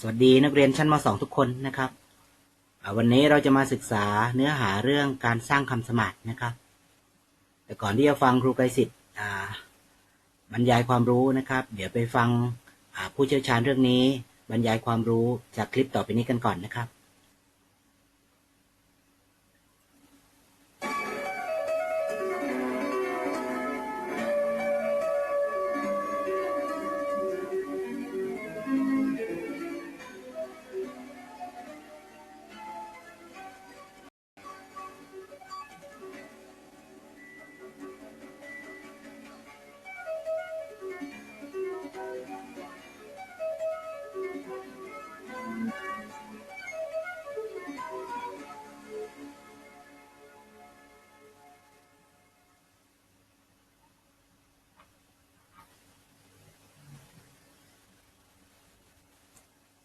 สวัสดีนักเรียนชั้นม .2 ทุกคนนะครับ วันนี้เราจะมาศึกษาเนื้อหาเรื่องการสร้างคำสมาธินะครับ แต่ก่อนที่จะฟังครูไกรสิทธิ์อ่าบรรยายความรู้นะครับ เดี๋ยวไปฟังผู้เชี่ยวชาญเรื่องนี้ บรรยายความรู้จากคลิปต่อไปนี้กันก่อนนะครับ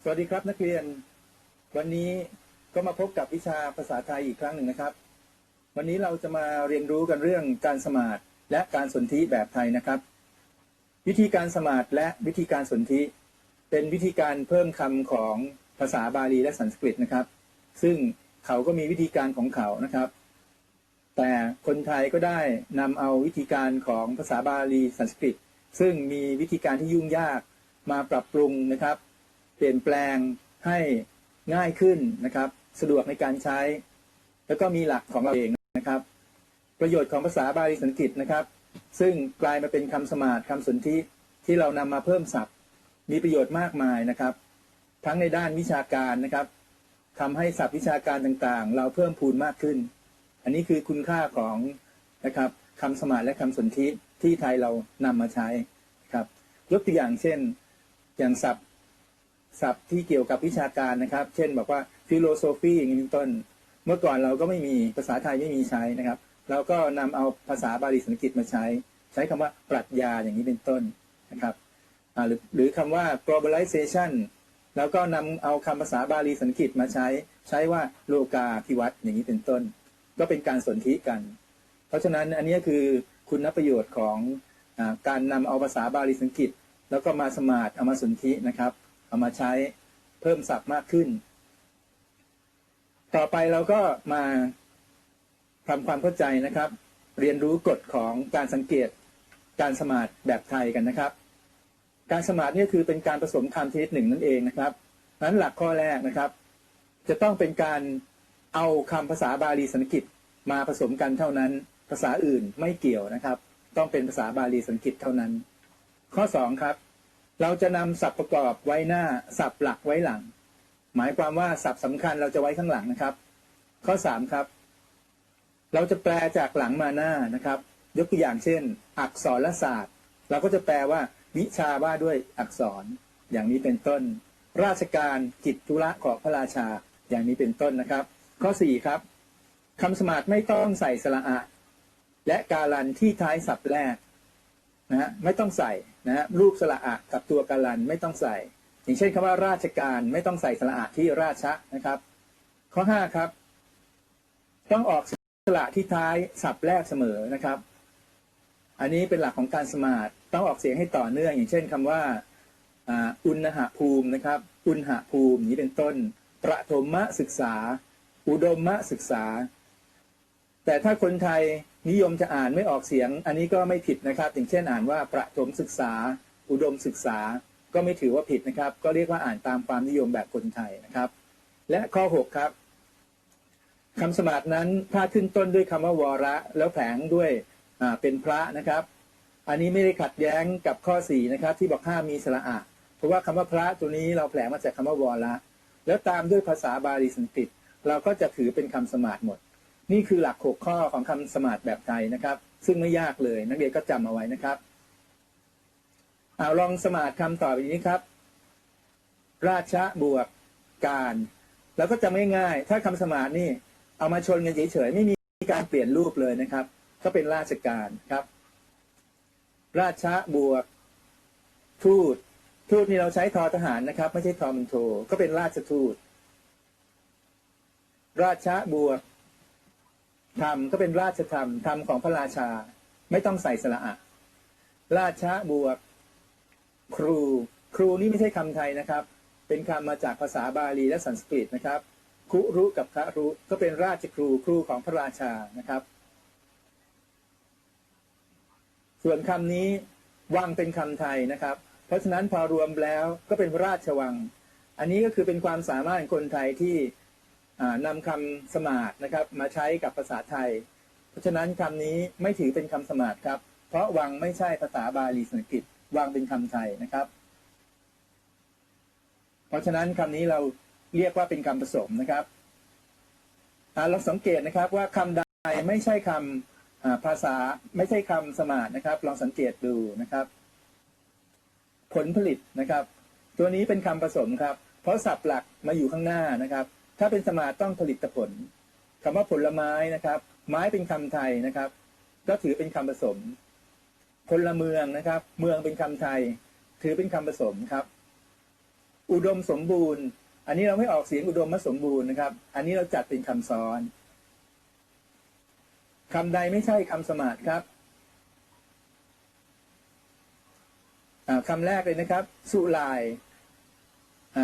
สวัสดีครับนักเรียน วันนี้ก็มาพบกับวิชาภาษาไทยอีกครั้งหนึ่งนะครับ วันนี้เราจะมาเรียนรู้กันเรื่องการสมาธิและการสนธิแบบไทยนะครับ วิธีการสมาธิและวิธีการสนธิเป็นวิธีการเพิ่มคำของภาษาบาลีและสันสกฤตนะครับ ซึ่งเขาก็มีวิธีการของเขานะครับ แต่คนไทยก็ได้นำเอาวิธีการของภาษาบาลีสันสกฤต ซึ่งมีวิธีการที่ยุ่งยากมาปรับปรุงนะครับ ปลี่ยนแปลงให้ง่ายขึ้นนะครับ สะดวกในการใช้ แล้วก็มีหลักของเราเองนะครับ ประโยชน์ของภาษาบาลีสันสกฤตนะครับ ซึ่งกลายมาเป็นคำสมาธิคำสนธิที่เรานำมาเพิ่มศัพท์ มีประโยชน์มากมายนะครับ ทั้งในด้านวิชาการนะครับทำให้ศัพท์วิชาการต่างๆ เราเพิ่มพูนมากขึ้น อันนี้คือคุณค่าของนะครับคำสมาธิและคำสนธิที่ไทยเรานำมาใช้ครับ ยกตัวอย่างเช่น อย่างศัพท์ ศัพท์ที่เกี่ยวกับวิชาการนะครับ เช่นบอกว่าฟิโลโซฟีอย่างนี้เป็นต้น เมื่อก่อนเราก็ไม่มีภาษาไทยไม่มีใช้นะครับ เราก็นำเอาภาษาบาลีสันสกฤตมาใช้ ใช้คำว่าปรัชญาอย่างนี้เป็นต้นนะครับหรือหรือคำว่า globalization แล้วก็นำเอาคำภาษาบาลีสันสกฤตมาใช้ ใช้ว่าโลกาภิวัตอย่างนี้เป็นต้น ก็เป็นการสนธิกัน เพราะฉะนั้นอันนี้คือคุณประโยชน์ของอการนำเอาภาษาบาลีสันสกฤตแล้วก็มาสมาธิเอามาสนธินะครับ เอามาใช้เพิ่มศัพท์มากขึ้น ต่อไปเราก็มาทำความเข้าใจนะครับ เรียนรู้กฎของการสังเกตการสมาธิแบบไทยกันนะครับ การสมาธินี่คือเป็นการผสมคำชนิดหนึ่งนั่นเองนะครับนั้นหลักข้อแรกนะครับ จะต้องเป็นการเอาคำภาษาบาลีสันสกฤตมาผสมกันเท่านั้น ภาษาอื่นไม่เกี่ยวนะครับ ต้องเป็นภาษาบาลีสันสกฤตเท่านั้น ข้อสองครับ เราจะนำศัพท์ประกอบไว้หน้าศัพท์หลักไว้หลัง หมายความว่าศัพท์สำคัญเราจะไว้ข้างหลังนะครับ ข้อสามครับ เราจะแปลจากหลังมาหน้านะครับ ยกตัวอย่างเช่น อักษรศาสตร์ เราก็จะแปลว่า วิชาว่าด้วยอักษร อย่างนี้เป็นต้น ราชการกิจธุระของพระราชา อย่างนี้เป็นต้นนะครับ ข้อสี่ครับคำสมาธไม่ต้องใส่สระอะและการันที่ท้ายศัพท์แรกนะฮะไม่ต้องใส่ นะฮะรูปสระอะกับตัวการันไม่ต้องใส่ อย่างเช่นคำว่าราชการไม่ต้องใส่สระอะที่ราชะนะครับ ข้อห้าครับ ต้องออกสระที่ท้ายศัพท์แรกเสมอนะครับ อันนี้เป็นหลักของการสมาธิต้องออกเสียงให้ต่อเนื่อง อย่างเช่นคำว่าอ่าอุณหภูมินะครับ อุณหภูมินี้เป็นต้น ประถมศึกษา อุดมศึกษา แต่ถ้าคนไทย นิยมจะอ่านไม่ออกเสียง อันนี้ก็ไม่ผิดนะครับ อย่างเช่นอ่านว่าประถมศึกษา อุดมศึกษา ก็ไม่ถือว่าผิดนะครับ ก็เรียกว่าอ่านตามความนิยมแบบคนไทยนะครับ และข้อ 6 ครับคำสมาธินั้นถ้าขึ้นต้นด้วยคำว่าวระ แล้วแผงด้วยอ่าเป็นพระนะครับ อันนี้ไม่ได้ขัดแย้งกับข้อ4นะครับ ที่บอกห้ามมีสระอะเพราะว่าคำว่าพระตัวนี้เราแผลงมาจากคำว่าวระ แล้วตามด้วยภาษาบาลีสันสกฤตเราก็จะถือเป็นคำสมาธิหมด นี่คือหลักหกข้อของคำสมาธิแบบไทยนะครับ ซึ่งไม่ยากเลยนักเรียนก็จำเอาไว้นะครับเอาลองสมาธิคำต่อไปนี้ครับ ราชะบวกการ แล้วก็จำง่ายๆถ้าคำสมาธินี่ เอามาชนกันเฉยๆไม่มีการเปลี่ยนรูปเลยนะครับ ก็เป็นราชการครับ ราชะบวก ทูตททูตนี่เราใช้ทอทหารนะครับ ไม่ใช่ทอมันโทก็เป็นราชทูต ราชบวก ธรรมก็เป็นราชธรรมธรรมของพระราชา ไม่ต้องใส่สระอะราชบวก ครู ครูนี่ไม่ใช่คำไทยนะครับ เป็นคำมาจากภาษาบาลีและสันสกฤตนะครับคุรุกับคะรุก็เป็นราชครูครูของพระราชานะครับ ส่วนคำนี้วังเป็นคำไทยนะครับ เพราะฉะนั้นพอรวมแล้วก็เป็นราชวัง อันนี้ก็คือเป็นความสามารถคนไทยที่ นำคำสมาร์ทนะครับมาใช้กับภาษาไทย เพราะฉะนั้นคำนี้ไม่ถือเป็นคำสมาร์ทครับ เพราะวังไม่ใช่ภาษาบาลีสันสกฤตวังเป็นคำไทยนะครับ เพราะฉะนั้นคำนี้เราเรียกว่าเป็นคำผสมนะครับเราสังเกตนะครับว่าคำใดไม่ใช่คำอ่าภาษาไม่ใช่คำสมาร์ทนะครับ ลองสังเกตดูนะครับ ผลผลิตนะครับ ตัวนี้เป็นคำผสมครับ เพราะศัพท์หลักมาอยู่ข้างหน้านะครับ ถ้าเป็นสมาต้องผลิตผลคำว่าผลไม้นะครับ ไม้เป็นคำไทยนะครับ ก็ถือเป็นคำผสมพลเมืองนะครับ เมืองเป็นคำไทย ถือเป็นคำผสมครับ อุดมสมบูรณ์ อันนี้เราไม่ออกเสียงอุดมมสมบูรณ์นะครับ อันนี้เราจัดเป็นคำซ้อนคำใดไม่ใช่คำสมาร์ทครับอ่าคำแรกเลยนะครับ สุลาย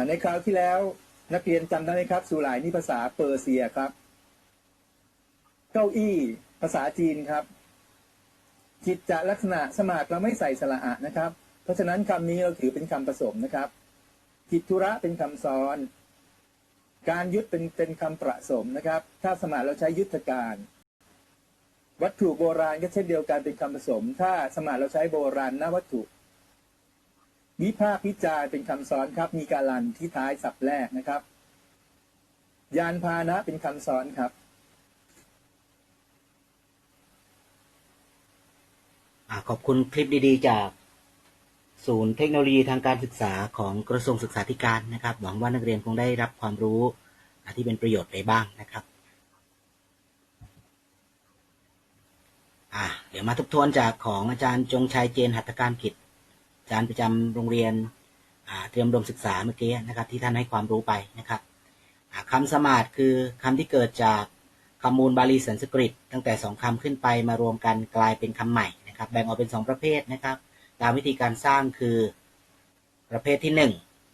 ในคราวที่แล้ว นักเรียนจำได้ไหมครับสุลายนี่ภาษาเปอร์เซียครับ เก้าอี้ภาษาจีนครับ จิตจะลักษณะสมาร์ทเราไม่ใส่สระอะนะครับ เพราะฉะนั้นคำนี้เราถือเป็นคำผสมนะครับจิตธุระเป็นคำซ้อน การยุดเป็นเป็นคำประสมนะครับ ถ้าสมาร์ทเราใช้ยุทธการ วัตถุโบราณก็เช่นเดียวกันเป็นคำผสม ถ้าสมาร์ทเราใช้โบราณนวัตถุ วิพากษ์วิจารณ์เป็นคำซ้อนครับ มีการันที่ท้ายสับแรกนะครับ ยานพาหนะเป็นคำซ้อนครับอขอบคุณคลิปดีๆ จากศูนย์เทคโนโลยีทางการศึกษาของกระทรวงศึกษาธิการนะครับ หวังว่านักเรียนคงได้รับความรู้ที่เป็นประโยชน์ไปบ้างนะครับอ่าเดี๋ยวมาทบทวนจากของอาจารย์จงชัยเจนหัตถการกิจ จารย์ประจำโรงเรียนเตรียมอุดมศึกษาเมื่อกี้นะครับ ที่ท่านให้ความรู้ไปนะครับอ่าคำสมาร์ทคือคำที่เกิดจากคำมูลบาลีสันสกฤต ตั้งแต่สองคำขึ้นไปมารวมกันกลายเป็นคำใหม่นะครับ แบ่งออกเป็นสองประเภทนะครับ ตามวิธีการสร้างคือประเภทที่หนึ่ง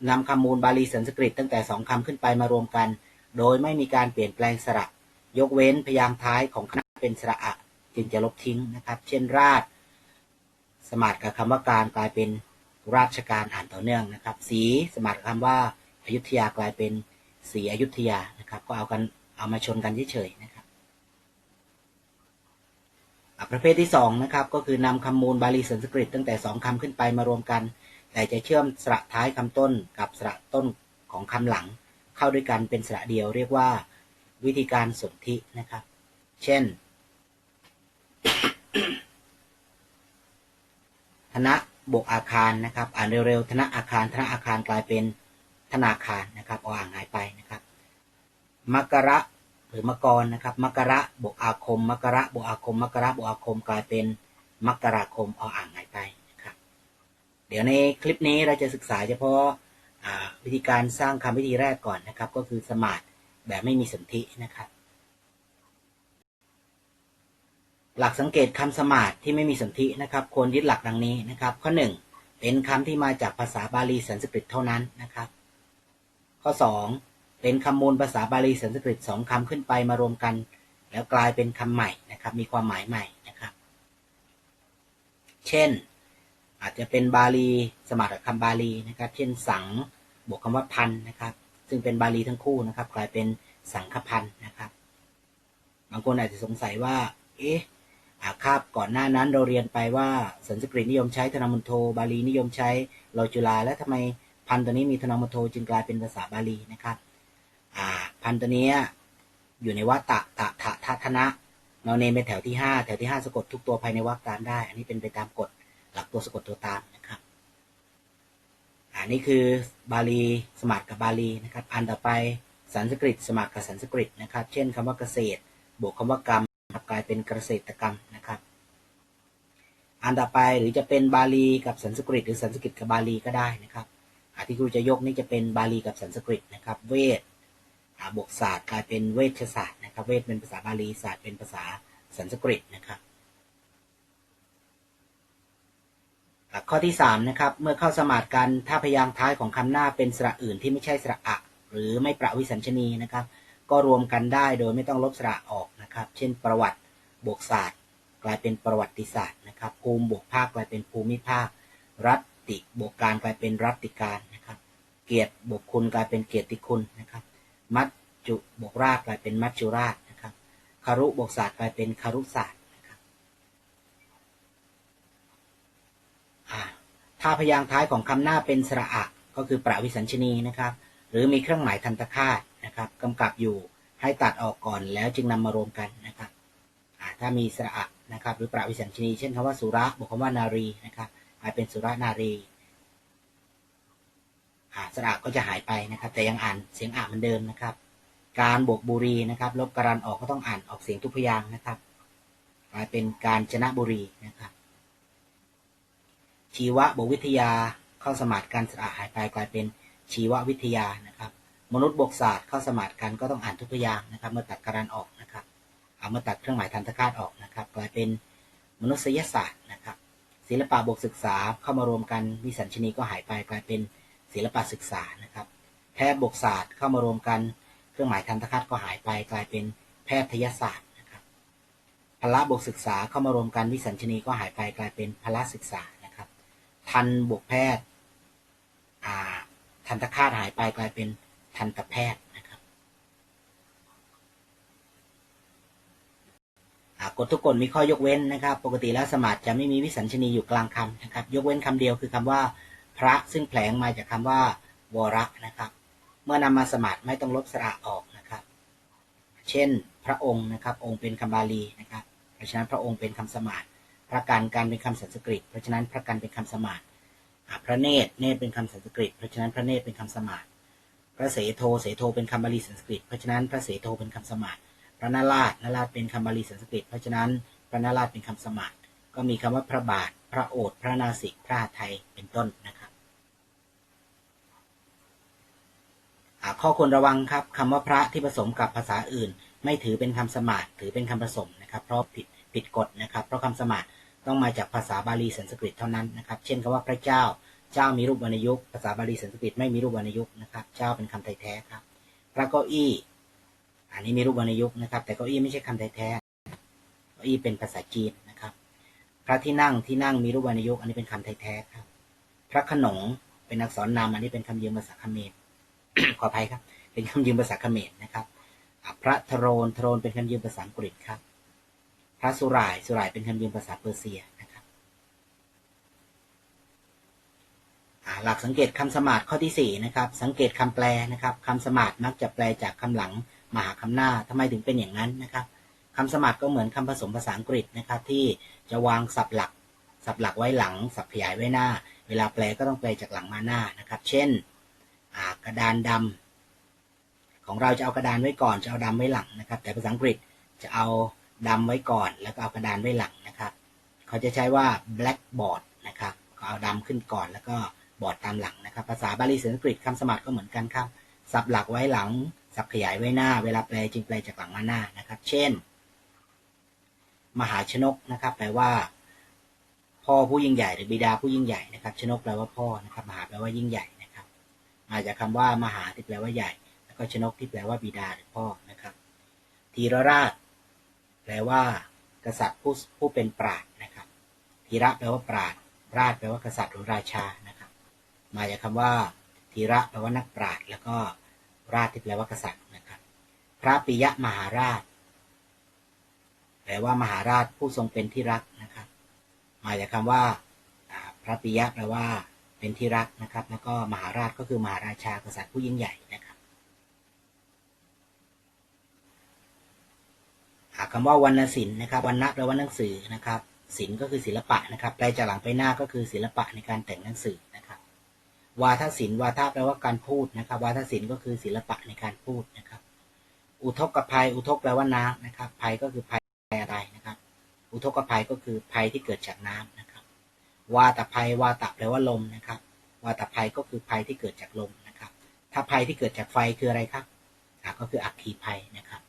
นำคำมูลบาลีสันสกฤต ตั้งแต่สองคำขึ้นไปมารวมกัน โดยไม่มีการเปลี่ยนแปลงสระ ยกเว้นพยางค์ท้ายของคณะเป็นสระอะจึงจะลบทิ้งนะครับ เช่นราช สมาร์ทกับคำว่าการกลายเป็นราชการอ่านต่อเนื่องนะครับ สีสมาร์ทกับคำว่าอายุธยากลายเป็นสีอยุธยานะครับ ก็เอากันเอามาชนกันเฉยๆนะครับประเภทที่สองนะครับก็คือนำคำมูลบาลีสันสกฤตตั้งแต่สองคำขึ้นไปมารวมกัน แต่จะเชื่อมสระท้ายคำต้นกับสระต้นของคำหลัง เข้าด้วยกันเป็นสระเดียวเรียกว่าวิธีการสนธินะครับ เช่น ธนะบกอาคารนะครับ อ่านเร็วๆธนะอาคารธนะอาคารกลายเป็นธนาคารนะครับอาอ่างหายไปนะครับ มกระหรือมกรนะครับ มกระบกอาคม มกระบกอาคม มกระบกอาคมกลายเป็นมกราคมอาอ่างหายไปนะครับ เดี๋ยวในคลิปนี้เราจะศึกษาเฉพาะวิธีการสร้างคำวิธีแรกก่อนนะครับ ก็คือสมาร์ทแบบไม่มีสนธินะครับ หลักสังเกตคำสมาร์ทที่ไม่มีสนธินะครับควรยึดหลักดังนี้นะครับ ข้อหนึ่งเป็นคำที่มาจากภาษาบาลีสันสกฤตเท่านั้นนะครับ ข้อสองเป็นคำมูลภาษาบาลีสันสกฤตสองคำขึ้นไปมารวมกัน แล้วกลายเป็นคำใหม่นะครับ มีความหมายใหม่นะครับ เช่น อาจจะเป็นบาลีสมาร์ทกับคำบาลีนะครับ เช่นสังบวกคำว่าพันนะครับ ซึ่งเป็นบาลีทั้งคู่นะครับ กลายเป็นสังฆพันนะครับ บางคนอาจจะสงสัยว่า เอ๊ะ คาบก่อนหน้านั้นเราเรียนไปว่าสันสกฤตนิยมใช้ธนามนโทบาลีนิยมใช้โลจุลา และทำไมพันต์ตัวนี้มีธนามนโทจึงกลายเป็นภาษาบาลีนะครับพันต์ตัวนี้อยู่ในวรรคตะตะทะทะทนะนอนเนมเป็นแถวที่ห้าแถวที่ห้าสะกดทุกตัวภายในวรรคตามได้ อันนี้เป็นไปตามกฎหลักตัวสะกดตัวตามนะครับ อันนี้คือบาลีสมาร์ทกับบาลีนะครับ อันต่อไปสันสกฤตสมาร์ทกับสันสกฤตนะครับ เช่นคำว่าเกษตร บวกคำว่ากรรม กลายเป็นเกษตรกรรมนะครับ อันต่อไปหรือจะเป็นบาลีกับสันสกฤต หรือสันสกฤตกับบาลีก็ได้นะครับอ่าที่ครูจะยกนี่จะเป็นบาลีกับสันสกฤตนะครับ เวทบวกศาสตร์กลายเป็นเวชศาสตร์นะครับ เวทเป็นภาษาบาลีศาสตร์เป็นภาษาสันสกฤตนะครับข้อที่สามนะครับ เมื่อเข้าสมาธิกันถ้าพยางค์ท้ายของคำหน้าเป็นสระอื่นที่ไม่ใช่สระอะ หรือไม่ประวิสัญชนีนะครับ ก็รวมกันได้โดยไม่ต้องลบสระออก นะครับ เช่นประวัติบวกศาสตร์ กลายเป็นประวัติศาสตร์นะครับ ภูมิบวกภาคกลายเป็นภูมิภาค รัตติบวกการกลายเป็นรัตติการนะครับ เกียรติบวกคุณกลายเป็นเกียรติคุณนะครับ มัจจุบวกรากกลายเป็นมัจจุราชนะครับคารุบวกศาสตร์กลายเป็นคารุศาสตร์นะครับถ้าพยางค์ท้ายของคำหน้าเป็นสระอะก็คือประวิสัญชนีนะครับ หรือมีเครื่องหมายทันตคาตนะครับกำกับอยู่ ให้ตัดออกก่อนแล้วจึงนำมารวมกันนะครับถ้ามีสระนะครับ หรือประวิสัญชนี เช่นคำว่าสุระบวกคำว่านารีนะครับกลายเป็นสุระนารีอ่าสระก็จะหายไปนะครับ แต่ยังอ่านเสียงอ่านเหมือนเดิมนะครับ การบวกบุรีนะครับ ลบการันออกก็ต้องอ่านออกเสียงทุกพยางนะครับกลายเป็นการชนะบุรีนะครับ ชีวะบวกวิทยาเข้าสมาธิการสระหายไปกลายเป็นชีววิทยานะครับ มนุษย์บวกศาสตร์เข้าสมาธิกันก็ต้องอ่านทุกพยางนะครับ เมื่อตัดการันออกนะครับเอามื่อตัดเครื่องหมายทันตคาตออกนะครับกลายเป็นมนุษยศาสตร์นะครับศิลปะบวกศึกษาเข้ามารวมกันวิสัญชนีก็หายไปกลายเป็นศิลปะศึกษานะครับแพทย์บวกศาสตร์เข้ามารวมกัน เครื่องหมายทันตคาตก็หายไป กลายเป็นแพทยศาสตร์นะครับพละบวกศึกษาเข้ามารวมกันวิสัญชนีก็หายไปกลายเป็นพละศึกษานะครับ ทันบวกแพทย์ทันตคาตหายไปกลายเป็น ทันตแพทย์นะครับกฎทุกกฎมีข้อยกเว้นนะครับ ปกติแล้วสมาธิจะไม่มีวิสัญชนีอยู่กลางคำนะครับ ยกเว้นคำเดียวคือคำว่า พระซึ่งแผลงมาจากคำว่าวรนะครับ เมื่อนำมาสมาธิไม่ต้องลบสระออกนะครับ เช่น พระองค์นะครับ องค์เป็นคำบาลีนะครับ เพราะฉะนั้นพระองค์เป็นคำสมาธิพระการการเป็นคำสันสกฤต เพราะฉะนั้นพระการเป็นคำสมาธิพระเนตรเนตรเป็นคำสันสกฤต เพราะฉะนั้นพระเนตรเป็นคำสมาธิ พระเสโทเสโทเป็นคำบาลีสันสกฤต เพราะฉะนั้นพระเสโทเป็นคำสมาธิพระนาราชนาราชเป็นคำบาลีสันสกฤต เพราะฉะนั้นพระนาราชเป็นคำสมาธิก็มีคำว่าพระบาท พระโอษฐ์พระนาสิกพระไทยเป็นต้นนะครับข้อควรระวังครับคำว่าพระที่ผสมกับภาษาอื่น ไม่ถือเป็นคำสมาธิถือเป็นคำผสมนะครับ เพราะผิดผิดกฎนะครับ เพราะคำสมาธิต้องมาจากภาษาบาลีสันสกฤตเท่านั้นนะครับ เช่นคำว่าพระเจ้า เจ้ามีรูปวรรณยุกต์ภาษาบาลีสันสกฤตไม่มีรูปวรรณยุกต์นะครับเจ้าเป็นคำไทยแท้ครับ พระเก้าอี้ อันนี้มีรูปวรรณยุกต์นะครับ แต่เก้าอี้ไม่ใช่คำไทยแท้เก้าอี้เป็นภาษาจีนนะครับ พระที่นั่งที่นั่งมีรูปวรรณยุกต์อันนี้เป็นคำไทยแท้ครับ พระขนงเป็นอักษรนามอันนี้เป็นคำยืมภาษาเขมรขออภัยครับ เป็นคำยืมภาษาเขมรนะครับพระทโรนทโรนเป็นคำยืมภาษาอังกฤษครับ พระสุรายสุรายเป็นคำยืมภาษาเปอร์เซียนะครับอะ หลักสังเกตคำสมาธิข้อที่สี่นะครับสังเกตคำแปลนะครับคำสมาธิมักจะแปลจากคำหลังมาหาคำหน้าทำไมถึงเป็นอย่างนั้นนะครับคำสมาธิก็เหมือนคำผสมภาษาอังกฤษนะครับที่จะวางศัพท์หลักศัพท์หลักไว้หลังศัพท์ขยายไว้หน้า เวลาแปลก็ต้องแปลจากหลังมาหน้านะครับ เช่นกระดานดำของเราจะเอากระดานไว้ก่อนจะเอาดำไว้หลังนะครับ แต่ภาษาอังกฤษจะเอาดำไว้ก่อน แล้วก็เอากระดานไว้หลังนะครับ เขาจะใช้ว่า blackboard นะครับเขาเอาดำขึ้นก่อนแล้วก็ บอร์ดตามหลังนะครับ ภาษาบาลีสันสกฤตคำสมาธิก็เหมือนกันครับศัพท์หลักไว้หลังศัพท์ขยายไว้หน้า เวลาแปลจึงแปลจากหลังมาหน้านะครับ เช่น มหาชนกนะครับ แปลว่า พ่อผู้ยิ่งใหญ่หรือบิดาผู้ยิ่งใหญ่นะครับ ชนกแปลว่าพ่อนะครับ มหาแปลว่ายิ่งใหญ่นะครับ มาจากคำว่ามหาที่แปลว่าใหญ่ แล้วก็ชนกที่แปลว่าบิดาหรือพ่อนะครับธีรราช แปลว่า กษัตริย์ผู้ผู้เป็นปราชญ์นะครับธีระแปลว่าปราชญ์ราชแปลว่ากษัตริย์หรือราชานะครับ มาจากคำว่าธีระแปลว่านักปราชญ์แล้วก็ราชที่แปลว่ากษัตริย์นะครับ พระปิยะมหาราช แปลว่ามหาราชผู้ทรงเป็นที่รักนะครับ มาจากคำว่าพระปิยะแปลว่าเป็นที่รักนะครับ แล้วก็มหาราชก็คือมหาราชากษัตริย์ผู้ยิ่งใหญ่นะครับหาคำว่าวรรณศิลป์นะครับวรรณะแปลว่าหนังสือนะครับศิลป์ก็คือศิลปะนะครับแปลจากหลังไปหน้าก็คือศิลปะในการแต่งหนังสือนะ วาทศิลป์วาทะแปลว่าการพูดนะครับ วาทศิลป์ก็คือศิลปะในการพูดนะครับ อุทกภัย อุทกแปลว่าน้ำนะครับ ภัยก็คือภัยอะไรนะครับ อุทกภัยก็คือภัยที่เกิดจากน้ำนะครับ วาตภัย วาตะแปลว่าลมนะครับ วาตภัยก็คือภัยที่เกิดจากลมนะครับ ถ้าภัยที่เกิดจากไฟคืออะไรครับก็คืออัคคีภัยนะครับ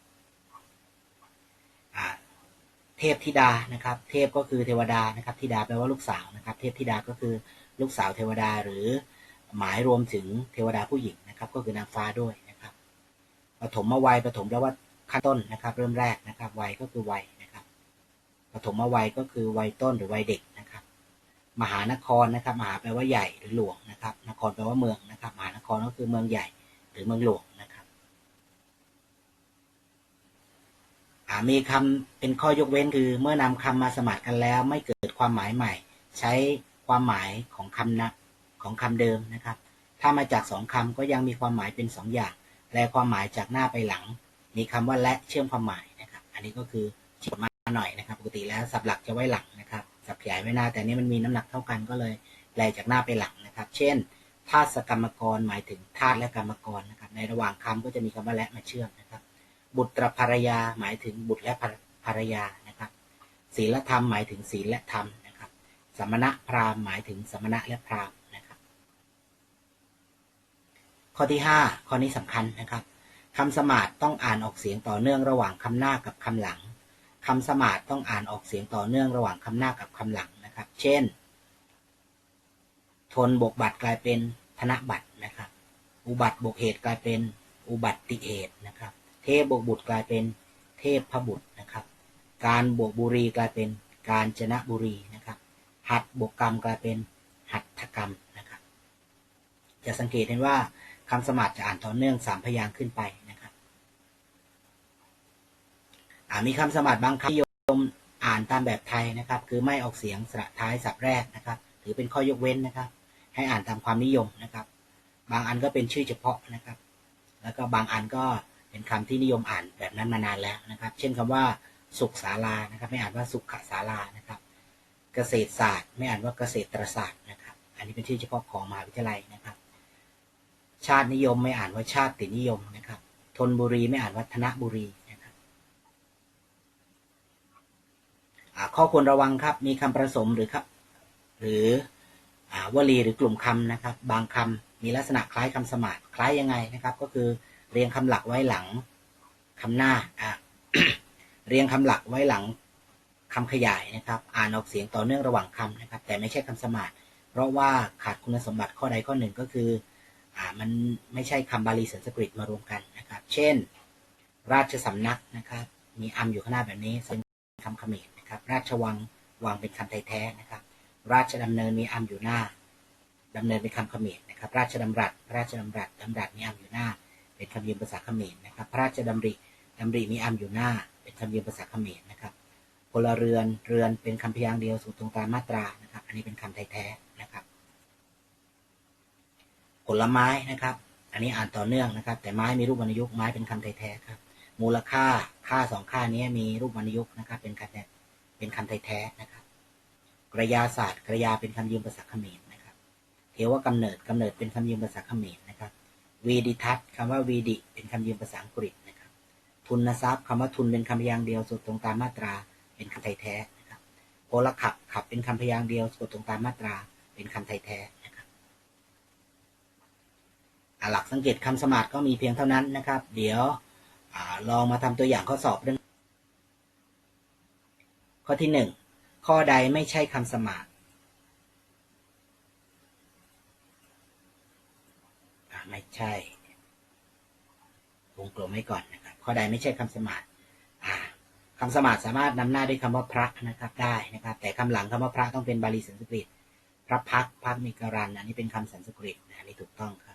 เทพธิดานะครับ เทพก็คือเทวดานะครับ ธิดาแปลว่าลูกสาวนะครับ เทพธิดาก็คือลูกสาวเทวดาหรือ หมายรวมถึงเทวดาผู้หญิงนะครับ ก็คือนางฟ้าด้วยนะครับปฐมวัยปฐมแปลว่าขั้นต้นนะครับ เริ่มแรกนะครับ วัยก็คือวัยนะครับปฐมวัยก็คือวัยต้นหรือวัยเด็กนะครับ มหานครนะครับ มหาแปลว่าใหญ่หรือหลวงนะครับ นครแปลว่าเมืองนะครับ มหานครก็คือเมืองใหญ่หรือเมืองหลวงนะครับมีคำเป็นข้อยกเว้นคือ เมื่อนำคำมาสมัครกันแล้ว ไม่เกิดความหมายใหม่ ใช้ความหมายของคำนะ ของคำเดิมนะครับ ถ้ามาจากสองคำก็ยังมีความหมายเป็นสองอย่างแปลความหมายจากหน้าไปหลัง มีคำว่าและเชื่อมความหมายนะครับ อันนี้ก็คือฉีกมาหน่อยนะครับ ปกติแล้วสับหลักจะไว้หลังนะครับ สับขยายไว้หน้า แต่นี้มันมีน้ำหนักเท่ากันก็เลยแปลจากหน้าไปหลังนะครับ เช่นธาตุสกรรมกรหมายถึงธาตุและกรรมกรนะครับ ในระหว่างคำก็จะมีคำว่าและมาเชื่อมนะครับ บุตรภรรยาหมายถึงบุตรและภรรยานะครับ ศีลธรรมหมายถึงศีลและธรรมนะครับ สมณะพราหมณ์หมายถึงสมณะและพราหมณ์ ข้อที่ห้าข้อนี้สำคัญนะครับคำสมาทต้องอ่านออกเสียงต่อเนื่องระหว่างคำหน้ากับคำหลังคำสมาทต้องอ่านออกเสียงต่อเนื่องระหว่างคำหน้ากับคำหลังนะครับ เช่น ทนบกบัตรกลายเป็นธนบัตรนะครับ อุบัติบกเหตุกลายเป็นอุบัติเหตุนะครับ เทพบกบุตรกลายเป็นเทพพบุตรนะครับ การบวกบุรีกลายเป็นการจนะบุรีนะครับ หัดบวกกรรมกลายเป็นหัตถกรรมนะครับ จะสังเกตเห็นว่า คำสมาทจะอ่านต่อเนื่องสามพยางค์ขึ้นไปนะครับมีคำสมาทบางคำนิยมอ่านตามแบบไทยนะครับ คือไม่ออกเสียงสระท้ายสับแรกนะครับ ถือเป็นข้อยกเว้นนะครับ ให้อ่านตามความนิยมนะครับ บางอันก็เป็นชื่อเฉพาะนะครับ แล้วก็บางอันก็เป็นคำที่นิยมอ่านแบบนั้นมานานแล้วนะครับ เช่นคำว่าสุขศาลานะครับ ไม่อ่านว่าสุขศาลานะครับ เกษตรศาสตร์ ไม่อ่านว่าเกษตรศาสตร์นะครับ อันนี้เป็นชื่อเฉพาะของมหาวิทยาลัยนะครับ ชาตินิยมไม่อ่านว่าชาตินิยมนะครับธนบุรีไม่อ่านว่าธนบุรีนะครับข้อควรระวังครับ มีคำประสมหรือครับ หรือวลีหรือกลุ่มคำนะครับ บางคำมีลักษณะคล้ายคำสมาทคล้ายยังไงนะครับ ก็คือเรียงคำหลักไว้หลังคำหน้าอ่าเรียงคำหลักไว้หลังคำขยายนะครับ อ่านออกเสียงต่อเนื่องระหว่างคำนะครับ แต่ไม่ใช่คำสมาทเพราะว่าขาดคุณสมบัติข้อใดข้อหนึ่งก็คือ มันไม่ใช่คำบาลีสันสกฤตมารวมกันนะครับ เช่น ราชสำนักนะครับ มีอัมอยู่ข้างหน้าแบบนี้เป็นคำเขมรนะครับ ราชวังวังเป็นคำไทยแท้นะครับ ราชดำเนินมีอัมอยู่หน้าดำเนินเป็นคำเขมรนะครับ ราชดำรัสราชดำรัสดำรัสมีอัมอยู่หน้า เป็นคำยืมภาษาเขมรนะครับ พระราชดำริดำริมีอัมอยู่หน้า เป็นคำยืมภาษาเขมรนะครับพลเรือนเรือนเป็นคำพยางค์เดียวสูตรตรงตามมาตรานะครับ อันนี้เป็นคำไทยแท้ ผลไม้นะครับ อันนี้อ่านต่อเนื่องนะครับ แต่ไม้มีรูปวรรณยุกต์ไม้เป็นคำไทยแท้ครับ มูลค่าค่าสองค่านี้มีรูปวรรณยุกต์นะครับ เป็นคำแท้เป็นคำไทยแท้นะครับ กระยาศาสตร์กระยาเป็นคำยืมภาษาเขมรนะครับ เทวกำเนิดกำเนิดเป็นคำยืมภาษาเขมรนะครับวีดิทัศน์คำว่าวีดิเป็นคำยืมภาษาอังกฤษนะครับ ทุนทรัพย์คำว่าทุนเป็นคำพยางค์เดียวสะกดตรงตามมาตรา เป็นคำไทยแท้นะครับโพลขับขับเป็นคำพยางค์เดียวสะกดตรงตามมาตรา เป็นคำไทยแท้ หลักสังเกตคำสมาทก็มีเพียงเท่านั้นนะครับ เดี๋ยวอลองมาทำตัวอย่างข้อสอบเรื่องข้อที่หนึ่งข้อใดไม่ใช่คำสมาทอ่าไม่ใช่วงกลมไว้ก่อนนะครับข้อใดไม่ใช่คำสมาทอ่าคำสมาทสามารถนำหน้าด้วยคำว่าพระนะครับได้นะครับ แต่คำหลังคำว่าพระต้องเป็นบาลีสันสกฤตพระพักตร์พักมีการันอันนี้เป็นคำสันสกฤตนะอันนี้ถูกต้องครับ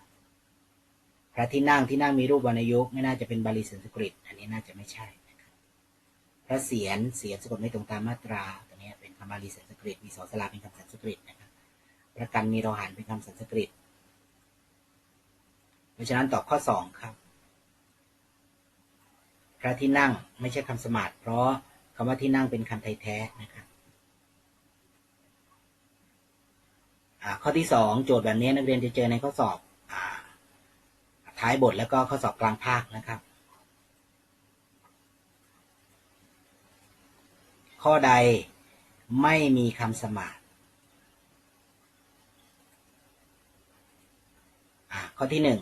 พระที่นั่งที่นั่งมีรูปวรรณยุกต์ไม่น่าจะเป็นบาลีสันสกฤต อันนี้น่าจะไม่ใช่นะครับพระเสียรเสียรสะกดไม่ตรงตามมาตราตัวนี้เป็นคำบาลีสันสกฤต มีสอสลาเป็นคำสันสกฤตนะครับประกันมีโรหันเป็นคำสันสกฤต เพราะฉะนั้นตอบข้อสองครับ พระที่นั่งไม่ใช่คำสมาทเพราะคำว่าที่นั่งเป็นคำไทยแท้นะครับข้อที่สองโจทย์แบบนี้นักเรียนจะเจอในข้อสอบอ่า ท้ายบทแล้วก็ข้อสอบกลางภาคนะครับ ข้อใดไม่มีคำสมาทข้อที่หนึ่ง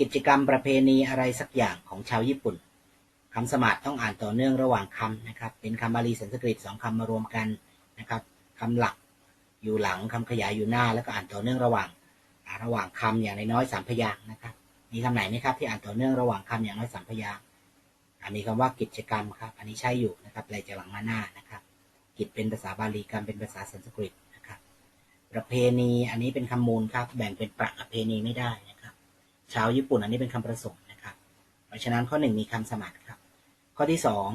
กิจกรรมประเพณีอะไรสักอย่างของชาวญี่ปุ่นคำสมาธิต้องอ่านต่อเนื่องระหว่างคำนะครับ เป็นคำบาลีสันสกฤตสองคำมารวมกันนะครับคำหลักอยู่หลังคำขยายอยู่หน้า แล้วก็อ่านต่อเนื่องระหว่างอ่าระหว่างคำอย่างน้อยสามพยางค์นะครับ มีคำไหนไหมครับ ที่อ่านต่อเนื่องระหว่างคำอย่างน้อยสามพยางค์อ่ามีคำว่ากิจกรรมครับ อันนี้ใช่อยู่นะครับเลยจากหลังมาหน้านะครับ กิจเป็นภาษาบาลีกรรมเป็นภาษาสันสกฤตนะครับ ประเพณีอันนี้เป็นคำมูลครับ แบ่งเป็นประเพณีไม่ได้นะครับชาวญี่ปุ่นอันนี้เป็นคำประสงค์นะครับ เพราะฉะนั้นข้อหนึ่งมีคำสมัครครับ ข้อที่สอง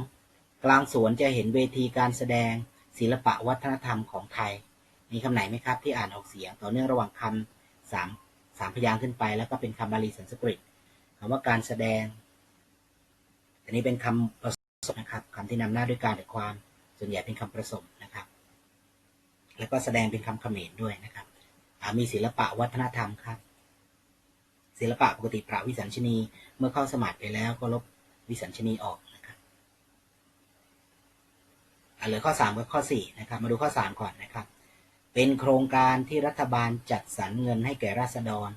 กลางสวนจะเห็นเวทีการแสดงศิลปะวัฒนธรรมของไทย มีคำไหนไหมครับ ที่อ่านออกเสียงต่อเนื่องระหว่างคำสาม สามพยางค์ขึ้นไป แล้วก็เป็นคำบาลีสันสกฤตคำว่าการแสดง อันนี้เป็นคำประสมนะครับคำที่นำหน้าด้วยการหรือความส่วนใหญ่เป็นคำประสมนะครับ แล้วก็แสดงเป็นคำเขมรด้วยนะครับมีศิลปะวัฒนธรรมครับ ศิลปะปกติประวิสัญชนี เมื่อเข้าสมัครไปแล้วก็ลบวิสัญชนีออกนะครับเหลือข้อสามกับข้อสี่นะครับ มาดูข้อสามก่อนนะครับ เป็นโครงการที่รัฐบาลจัดสรรเงินให้แก่ราษฎร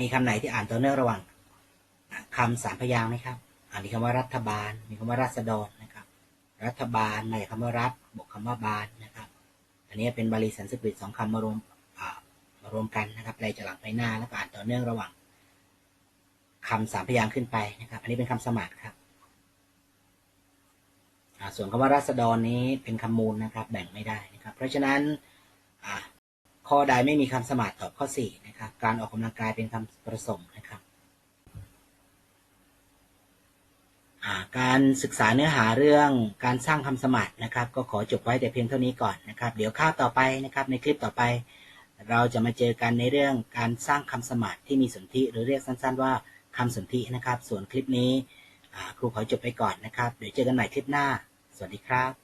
มีคำไหนที่อ่านต่อเนื่องระหว่างคำสามพยางค์ไหมครับ อ่ามีคำว่ารัฐบาล มีคำว่าราษฎรนะครับ รัฐบาลในคำว่ารัฐบวกคำว่าบาลนะครับ อันนี้เป็นบาลีสันสกฤตสองคำมารวมมารวมกันนะครับแปลจากหลังไปหน้าแล้วก็อ่านต่อเนื่องระหว่าง คำสามพยางค์ขึ้นไปนะครับ อันนี้เป็นคำสมัครครับส่วนคำว่าราษฎรนี้เป็นคำมูลนะครับ แบ่งไม่ได้นะครับ เพราะฉะนั้นข้อใดไม่มีคำสมาธิตอบข้อ4นะครับ การออกกำลังกายเป็นคำประสงค์นะครับการศึกษาเนื้อหาเรื่องการสร้างคำสมาธินะครับ ก็ขอจบไว้แต่เพียงเท่านี้ก่อนนะครับ เดี๋ยวข้าวต่อไปนะครับ ในคลิปต่อไป เราจะมาเจอกันในเรื่องการสร้างคำสมาธิที่มีสนธิหรือเรียกสั้น ๆ ว่า คำสนธินะครับ ส่วนคลิปนี้ครูขอจบไปก่อนนะครับ เดี๋ยวเจอกันใหม่คลิปหน้า สวัสดีครับ